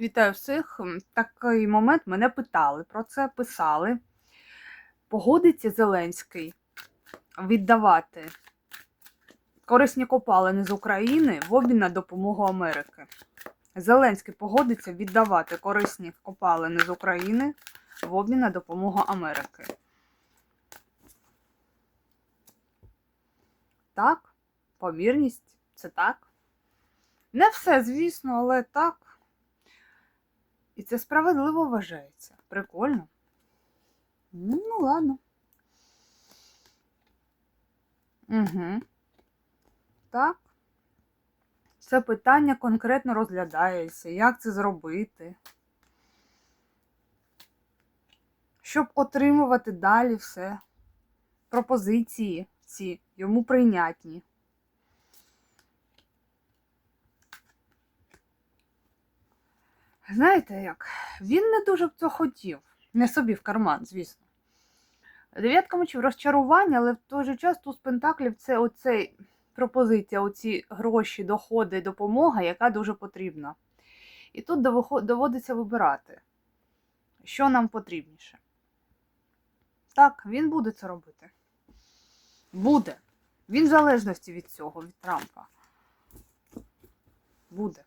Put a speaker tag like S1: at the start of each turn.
S1: Вітаю всіх. Такий момент мене питали про це, писали. Погодиться Зеленський віддавати корисні копалини з України в обмін на допомогу Америки. Зеленський погодиться віддавати корисні копалини з України в обмін на допомогу Америки. Так, помірність, це так. Не все, звісно, але так. І це справедливо вважається. Прикольно. Ну, ладно. Угу. Так. Це питання конкретно розглядається. Як це зробити? Щоб отримувати далі все. Пропозиції ці йому прийнятні. Знаєте як? Він не дуже б це хотів. Не собі в карман, звісно. Дев'ятка мечів розчарування, але в той же час туз пентаклів це оцей пропозиція, оці гроші, доходи, допомога, яка дуже потрібна. І тут доводиться вибирати, що нам потрібніше. Так, він буде це робити. Буде. Він в залежності від цього, від Трампа. Буде.